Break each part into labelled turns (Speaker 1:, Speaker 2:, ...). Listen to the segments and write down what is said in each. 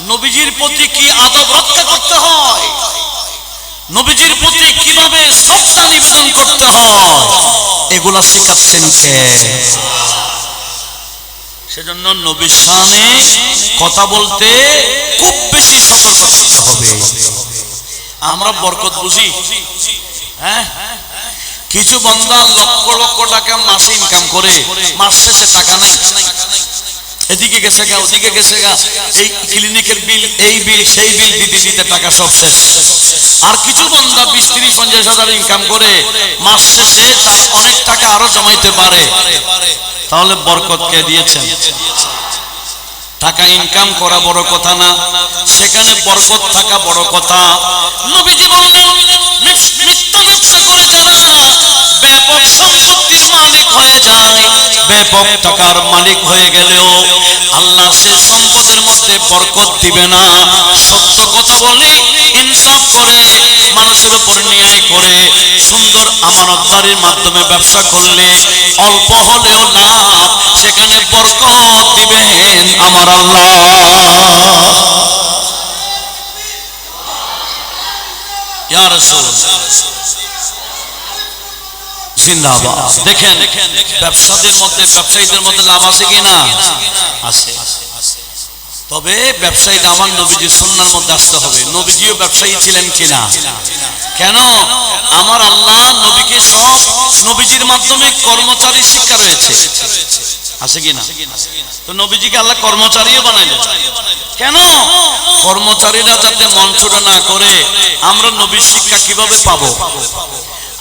Speaker 1: নবীজির প্রতি কি আদব রক্ষা করতে হয়? নবীজির প্রতি কীভাবে শ্রদ্ধা নিবেদন করতে হয়? এগুলা শেখাচ্ছেন কে? সেজন্য নবীর সামনে কথা বলতে খুব বেশি সতর্ক থাকতে হবে। আমরা বরকত বুঝি? হ্যাঁ? কিছু বন্দা লক্ষ লক্ষ টাকা মাসে ইনকাম করে, মাস শেষে টাকা নাই এদিকে গেছে গা, ওদিকে গেছে গা। এই ক্লিনিকের বিল এই বিল সেই বিল দিতে দিতে টাকা সব শেষ। আর কিছু বন্দা বিশ ত্রিশ, পঞ্চাশ হাজার ইনকাম করে, মাস শেষে তার অনেক টাকা আরও জমাইতে পারে। তাহলে বরকত কে দিয়েছেন? টাকা ইনকাম করা বড় কথা না, সেখানে বরকত থাকা বড় কথা। নবীজি বললেন ব্যবসা করে যারা ব্যাপক টাকার মালিক হয়ে গেলেও আল্লাহ সে সম্পদের মধ্যে বরকত দিবে না। সত্য কথা বলে, ইনসাফ করে, মানুষের উপর ন্যায় করে, সুন্দর আমানতদারির মাধ্যমে ব্যবসা করলে অল্প হলেও না, সেখানে বরকত দিবেন আমার আল্লাহ। ইয়া রাসূল। জিন্দাবাদ। দেখেন, ব্যবসাদের মধ্যে, ব্যবসায়ীদের মধ্যে লাভ আছে কি না আছে। তবে ব্যবসায়ীরা আমার নবীজির সুন্নার মধ্যে আসতে হবে। নবীজিও ব্যবসায়ী ছিলেন কিনা? কেন? আমার আল্লাহ নবীকে সব নবীজির মাধ্যমে কর্মচারী শিক্ষা রয়েছে। আছে কিনা? তো নবীজিকে আল্লাহ কর্মচারীও বানাইলেন। কেন? কর্মচারীরা যাতে মন না করে, আমরা নবীর শিক্ষা কীভাবে পাবো?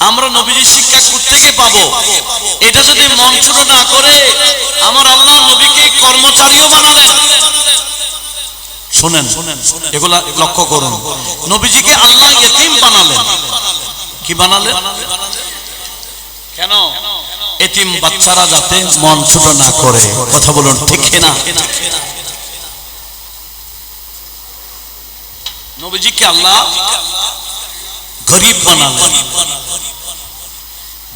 Speaker 1: আমরা নবীজির শিক্ষা থেকে পাবো? এটা যদি মন ছোট না করে আমার আল্লাহ নবীকে কর্মচারীও বানালেন। শুনেন এগুলা লক্ষ্য করুন। নবীজিকে আল্লাহ ইতিম বানালেন। কি বানালেন? কেন? এতিম বাচ্চারা যাতে মন ছোট না করে। কথা বলুন ঠিক না? নবীজিকে আল্লাহ? গরিব বানালেন।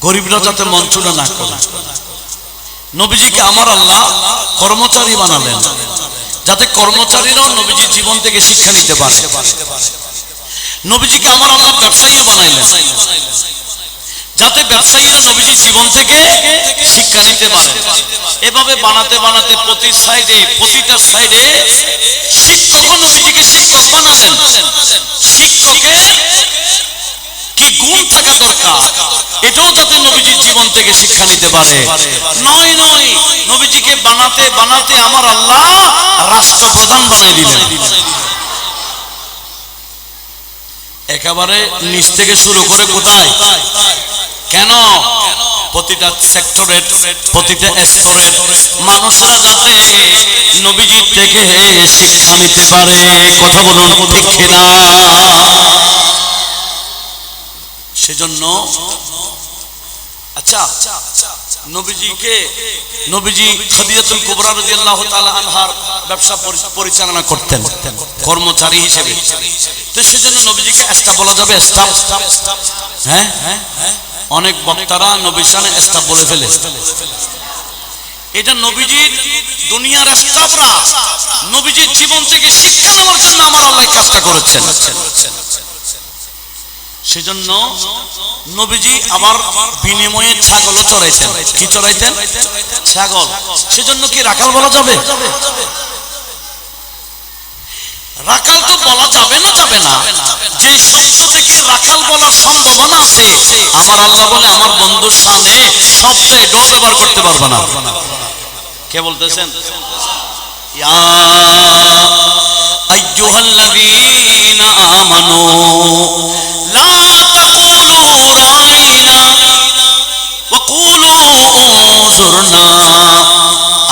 Speaker 1: গরিবরা যাতে ছোট না করে। নবীজিকে আমার আল্লাহ কর্মচারী বানালেন, যাতে কর্মচারীরাও নবীজির জীবন থেকে শিক্ষা নিতে পারে। নবীজিকে আমার আল্লাহ ব্যবসায়ী বানাইলেন, যাতে ব্যবসায়ীরা নবীজির জীবন থেকে শিক্ষা নিতে পারে। এভাবে বানাতে বানাতে প্রতি সাইডে, প্রতিটা সাইডে শিক্ষক নবীজিকে শিক্ষক বানালেন, শিক্ষকের গুণ থাকা দরকার। এটাও যাতে নবীজির জীবন থেকে শিক্ষা নিতে পারে। নয় নয়, নবীজিকে বানাতে বানাতে আমার আল্লাহ রাষ্ট্রপ্রধান বানাই দিলেন। একেবারে নিচ থেকে শুরু করে কোথায়? কেন? প্রতিটা সেক্টরের, প্রতিটা স্তরের মানুষরা যাতে নবীজির থেকে শিক্ষা নিতে পারে। কথা বলুন ঠিক কিনা? সেজন্য আচ্ছা নবীজিকে, নবীজি খাদিজাতুল কুবরা রাদিয়াল্লাহু তাআলা আনহার ব্যবসা পরিচালনা করতেন, কর্মচারী হিসেবে। তো সেজন্য নবীজিকে স্টাফ বলা যাবে স্টাফ হ্যাঁ? অনেক বক্তারা নবীর সামনে স্টাফ বলে ফেলে। এটা নবীজির দুনিয়ার স্টাফরা নবীজির জীবন থেকে শিক্ষা নেওয়ার জন্য আমার আল্লাহ কাজটা করেছেন। সেজন্য নবীজি আবার বিনিময়ে ছাগলও চড়াইতেন। কি চড়াইতেন? ছাগল। সেজন্য কি রাখাল বলা যাবে? রাখাল তো বলা যাবে না যাবে না। যে শব্দ থেকে রাখাল বলার সম্ভাবনা আছে, আমার আল্লাহ বলে আমার বন্ধুর সামনে শব্দ এটাও ব্যবহার করতে পারবে না। কে বলতেছেন? ইয়া আইয়ুহাল্লাযীনা আমানু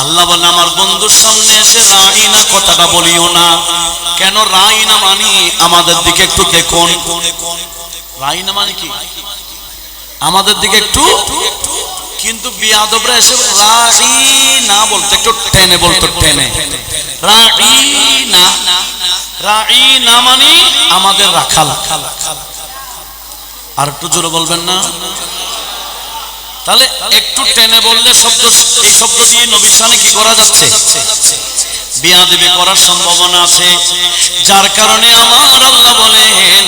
Speaker 1: আল্লাহ বলে, আমার বন্ধুর সামনে এসে রাইনা কথাটা বলিও না। কেন রাইনা মানে? আমাদের দিকে একটু দেখুন। রাইনা মানে কি? আমাদের দিকে একটু কিন্তু বিয়াদবরা এসে রাই না বলতো, একটু টেনে বলতো, টেনে। রাই না। রাই না মানে আমাদের রাখাল। আর একটু জোরে বলবেন না? তাহলে একটু টেনে বললে শব্দ, এই শব্দ দিয়ে নবীর সামনে কি করা যাচ্ছে? বিয়াদবি করার সম্ভাবনা আছে। যার কারণে আমার আল্লাহ বলেন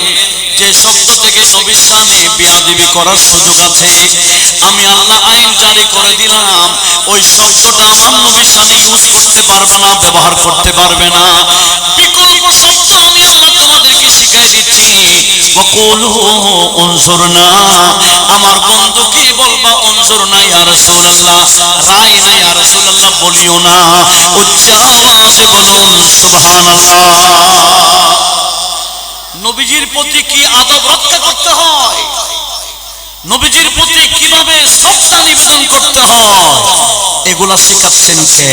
Speaker 1: যে শব্দ থেকে নবীর সামনে বিয়াদবি করার সুযোগ আছে। আমি আল্লাহ আইন জারি করে দিলাম। ওই শব্দটা আমার নবীর সামনে ইউজ করতে পারবে না, ব্যবহার করতে পারবে না। কুলু অনসুর না। আমার বন্ধু কি বলবা অনসুর না ইয়া রাসূলুল্লাহ? রাই নাই ইয়া রাসূলুল্লাহ, বলিও না। উচ্চারণে বলুন, সুবহানাল্লাহ। নবীজির প্রতি কি আদব রক্ষা করতে হয়? নবীজির প্রতি কীভাবে সব নিবেদন করতে হয়? এগুলা শেখাচ্ছেন কে?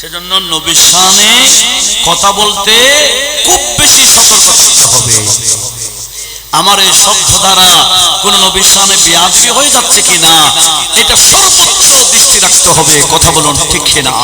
Speaker 1: সেজন্য নবীর সামনে কথা বলতে খুব বেশি সতর্ক থাকতে হবে। আমার এই শব্দ দ্বারা কোন নবীর সামনে বিয়াদবি হয়ে যাচ্ছে কিনা, এটা সর্বত্র দৃষ্টি রাখতে হবে, কথা বলুন ঠিক কিনা।